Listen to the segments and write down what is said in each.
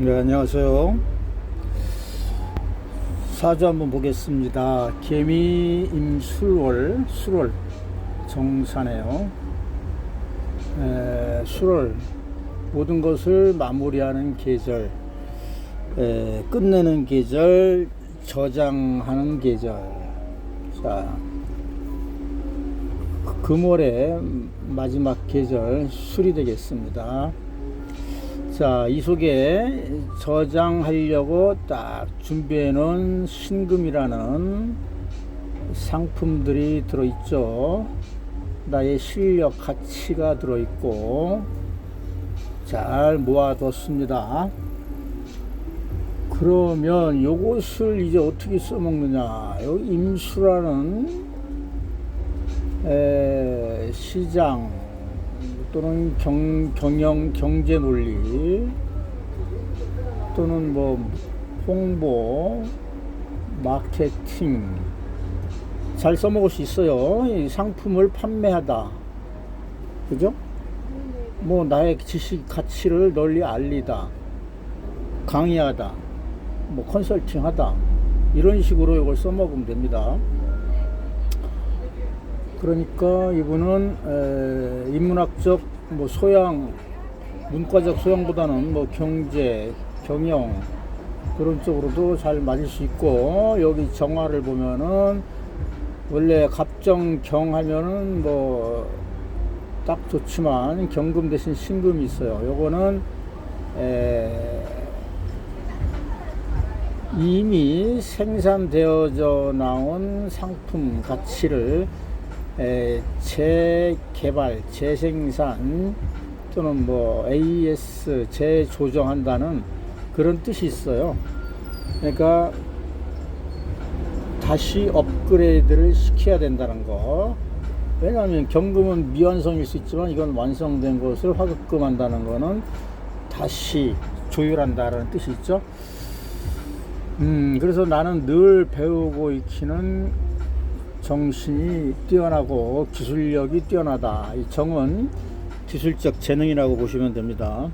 네, 안녕하세요. 사주 한번 보겠습니다. 개미 임술월, 술월, 정사네요. 에, 술월, 모든 것을 마무리하는 계절, 에, 끝내는 계절, 저장하는 계절. 자, 금월의 마지막 계절, 술이 되겠습니다. 자, 이 속에 저장하려고 딱 준비해 놓은 신금이라는 상품들이 들어있죠. 나의 실력, 가치가 들어있고, 잘 모아뒀습니다. 그러면 요것을 이제 어떻게 써먹느냐. 여기 임수라는 에, 시장, 또는 경, 경영 경제 논리 또는 뭐 홍보 마케팅 잘 써먹을 수 있어요. 이 상품을 판매하다. 그죠? 뭐 나의 지식 가치를 널리 알리다. 강의하다. 뭐 컨설팅 하다. 이런 식으로 이걸 써먹으면 됩니다. 그러니까 이분은 에, 인문학적 뭐 소양, 문과적 소양보다는 뭐 경제, 경영 그런 쪽으로도 잘 맞을 수 있고 여기 정화를 보면은 원래 갑정경 하면은 뭐 딱 좋지만 경금 대신 신금이 있어요. 요거는 에, 이미 생산되어져 나온 상품 가치를 에, 재개발, 재생산 또는 뭐 AS 재조정한다는 그런 뜻이 있어요. 그러니까 다시 업그레이드를 시켜야 된다는 거. 왜냐하면 경금은 미완성일 수 있지만 이건 완성된 것을 화급금한다는 거는 다시 조율한다는 뜻이 있죠. 음, 그래서 나는 늘 배우고 익히는 정신이 뛰어나고 기술력이 뛰어나다. 이 정은 기술적 재능이라고 보시면 됩니다.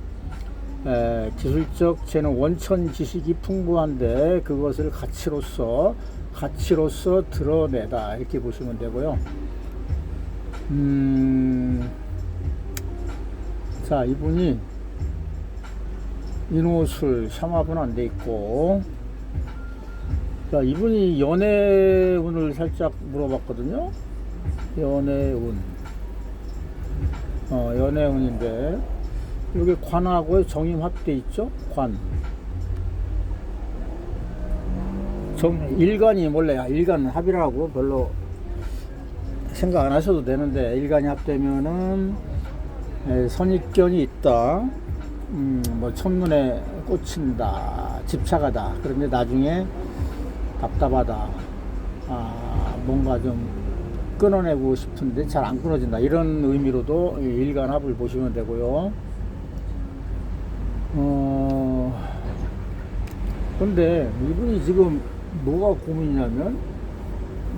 에, 기술적 재능, 원천 지식이 풍부한데 그것을 가치로서 가치로서 드러내다 이렇게 보시면 되고요. 음, 자 이분이 인호술 샤마분 안돼 있고 자, 이분이 연애운을 살짝 물어봤거든요. 연애운. 어, 연애운인데, 여기 관하고 정임 합돼 있죠? 관. 정, 일간이 몰래, 일간 합이라고 별로 생각 안 하셔도 되는데, 일간이 합되면은, 에, 선입견이 있다. 음, 뭐, 첫눈에 꽂힌다. 집착하다. 그런데 나중에 답답하다. 아, 뭔가 좀 끊어내고 싶은데 잘 안 끊어진다. 이런 의미로도 일간합을 보시면 되고요. 어, 근데 이분이 지금 뭐가 고민이냐면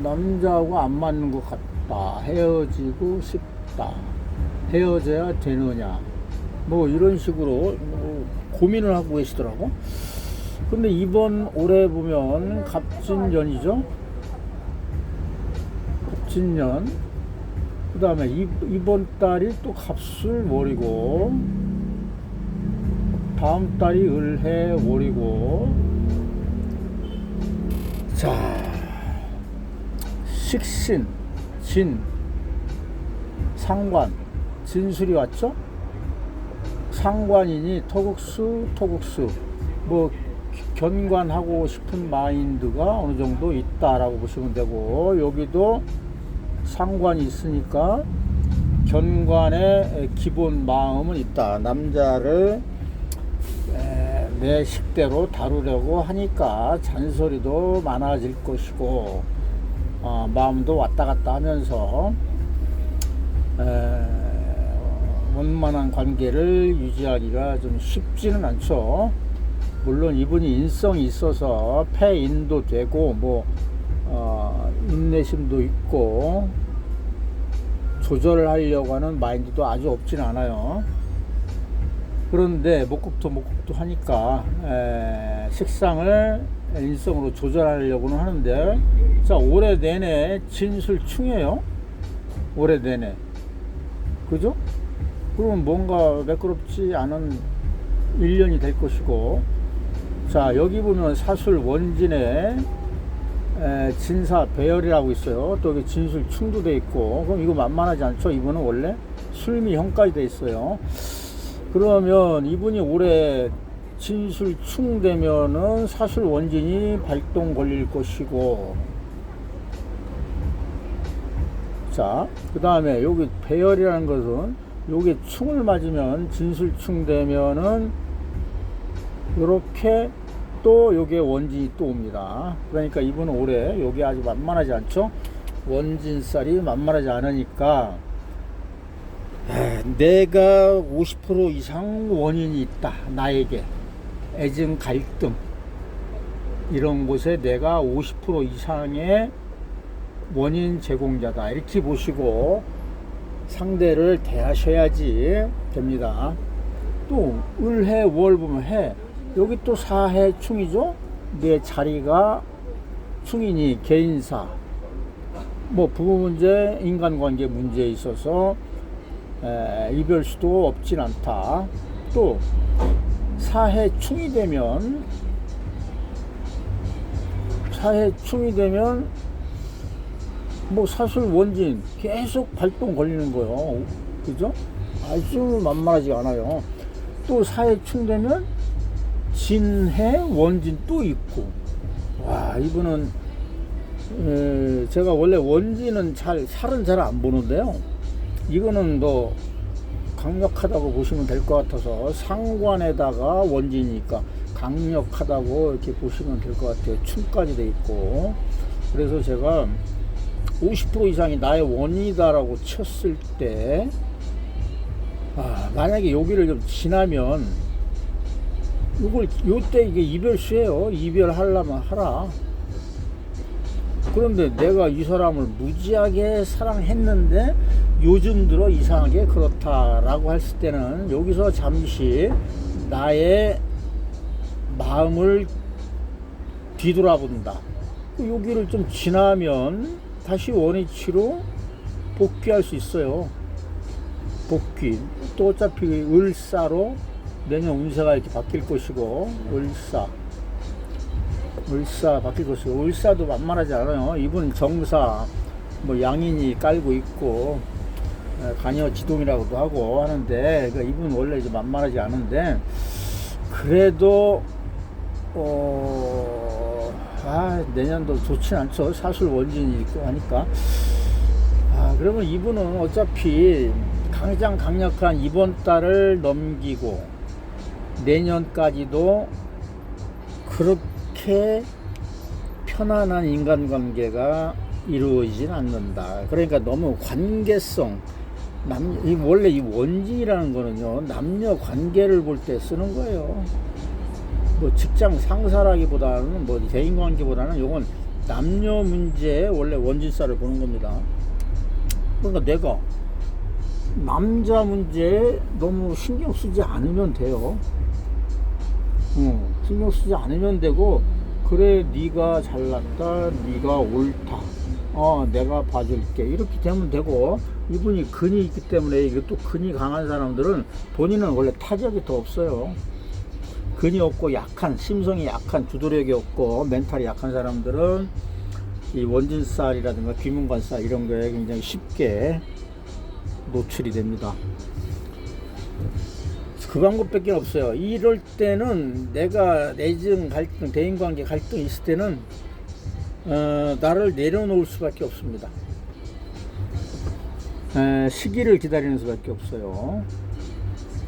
남자하고 안 맞는 것 같다. 헤어지고 싶다. 헤어져야 되느냐. 뭐 이런 식으로 뭐 고민을 하고 계시더라고. 근데 이번 올해 보면 갑진년이죠. 갑진년. 그 다음에 이번 달이 또 갑술 월이고, 다음 달이 을해 월이고, 자, 식신, 진, 상관, 진술이 왔죠? 상관이니 토국수, 토국수. 뭐 견관하고 싶은 마인드가 어느 정도 있다라고 보시면 되고 여기도 상관이 있으니까 견관의 기본 마음은 있다. 남자를 내 식대로 다루려고 하니까 잔소리도 많아질 것이고 어, 마음도 왔다 갔다 하면서 에, 원만한 관계를 유지하기가 좀 쉽지는 않죠. 물론 이분이 인성이 있어서 폐인도 되고 뭐 어, 인내심도 있고 조절을 하려고 하는 마인드도 아주 없진 않아요. 그런데 목국토 목국토 하니까 에, 식상을 인성으로 조절하려고는 하는데 자 올해 내내 진술충이에요 올해 내내 그죠? 그러면 뭔가 매끄럽지 않은 1년이 될 것이고 자 여기 보면 사술 원진에 에, 진사 배열이라고 있어요. 또 여기 진술 충도 돼 있고. 그럼 이거 만만하지 않죠? 이분은 원래 술미형까지 돼 있어요. 그러면 이분이 올해 진술 충되면은 사술 원진이 발동 걸릴 것이고. 자, 그 다음에 여기 배열이라는 것은 요게 충을 맞으면 진술 충 되면은 요렇게 또 요게 원진이 또 옵니다. 그러니까 이분은 올해 요게 아주 만만하지 않죠? 원진살이 만만하지 않으니까 에, 내가 50% 이상 원인이 있다. 나에게 애증 갈등 이런 곳에 내가 50% 이상의 원인 제공자다 이렇게 보시고 상대를 대하셔야지 됩니다. 또 을해 월 보면 해 여기 또 사해 충이죠. 내 자리가 충이니 개인사 뭐 부부 문제 인간관계 문제에 있어서 에, 이별 수도 없진 않다. 또 사해 충이 되면 사해 충이 되면 뭐 사술 원진 계속 발동 걸리는 거예요. 그죠? 아주 만만하지 않아요. 또 사회 충되면 진해 원진 또 있고. 와, 이분은, 에, 제가 원래 원진은 잘, 살은 잘 안 보는데요. 이거는 더 강력하다고 보시면 될 것 같아서 상관에다가 원진이니까 강력하다고 이렇게 보시면 될 것 같아요. 충까지 돼 있고. 그래서 제가 50% 이상이 나의 원인이다라고 쳤을 때, 아, 만약에 여기를 좀 지나면, 이걸, 요때 이게 이별수예요. 이별하려면 하라. 그런데 내가 이 사람을 무지하게 사랑했는데, 요즘 들어 이상하게 그렇다라고 했을 때는, 여기서 잠시 나의 마음을 뒤돌아본다. 여기를 좀 지나면, 다시 원위치로 복귀할 수 있어요. 복귀. 또 어차피 을사로 내년 운세가 이렇게 바뀔 것이고, 을사. 을사 바뀔 것이고, 을사도 만만하지 않아요. 이분 정사, 뭐 양인이 깔고 있고, 에, 간여 지동이라고도 하고 하는데, 그러니까 이분 원래 이제 만만하지 않은데, 그래도, 어, 아, 내년도 좋진 않죠. 사술 원진이 있고 하니까. 아, 그러면 이분은 어차피 가장 강력한 이번 달을 넘기고 내년까지도 그렇게 편안한 인간관계가 이루어지진 않는다. 그러니까 너무 관계성, 남, 이 원래 이 원진이라는 거는요, 남녀 관계를 볼 때 쓰는 거예요. 뭐 직장 상사라기보다는 뭐 대인 관계보다는 요건 남녀 문제에 원래 원진사를 보는 겁니다. 그러니까 내가 남자 문제에 너무 신경 쓰지 않으면 돼요. 어, 신경 쓰지 않으면 되고 그래 네가 잘났다, 네가 옳다. 어, 내가 봐줄게 이렇게 되면 되고 이분이 근이 있기 때문에 이게 또 근이 강한 사람들은 본인은 원래 타격이 더 없어요. 근이 없고 약한 심성이 약한 주도력이 없고 멘탈이 약한 사람들은 이 원진살이라든가 귀문관살 이런 거에 굉장히 쉽게 노출이 됩니다. 그 방법밖에 없어요. 이럴 때는 내가 내증 갈등, 대인관계 갈등이 있을 때는 어, 나를 내려놓을 수밖에 없습니다. 에, 시기를 기다리는 수밖에 없어요.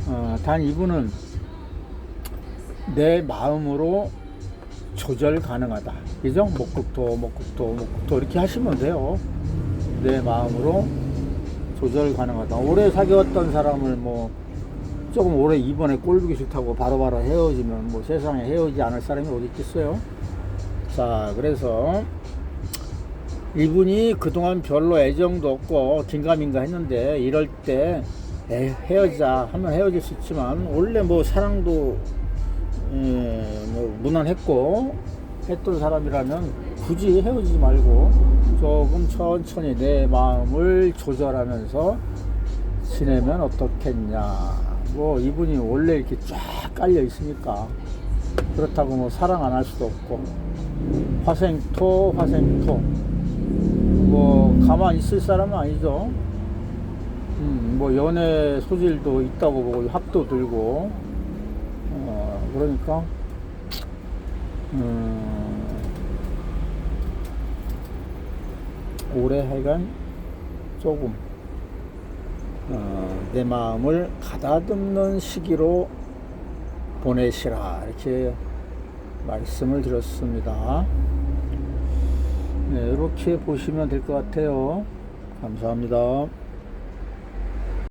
어, 단 이분은 내 마음으로 조절 가능하다. 그죠? 목국토, 목국토, 목국토 이렇게 하시면 돼요. 내 마음으로 조절 가능하다. 오래 사귀었던 사람을 뭐 조금 오래 이번에 꼴보기 싫다고 바로 바로 헤어지면 뭐 세상에 헤어지지 않을 사람이 어디 있겠어요? 자, 그래서 이분이 그동안 별로 애정도 없고 긴가민가 했는데 이럴 때 에, 헤어지자 하면 헤어질 수 있지만 원래 뭐 사랑도 예, 뭐 무난했고 했던 사람이라면 굳이 헤어지지 말고 조금 천천히 내 마음을 조절하면서 지내면 어떻겠냐. 뭐 이분이 원래 이렇게 쫙 깔려 있으니까 그렇다고 뭐 사랑 안 할 수도 없고. 화생토 화생토. 뭐 가만 있을 사람은 아니죠. 음, 뭐 연애 소질도 있다고 보고 합도 들고. 어, 그러니까 음, 올해 하여간 조금 어, 내 마음을 가다듬는 시기로 보내시라 이렇게 말씀을 드렸습니다. 네, 이렇게 보시면 될 것 같아요. 감사합니다.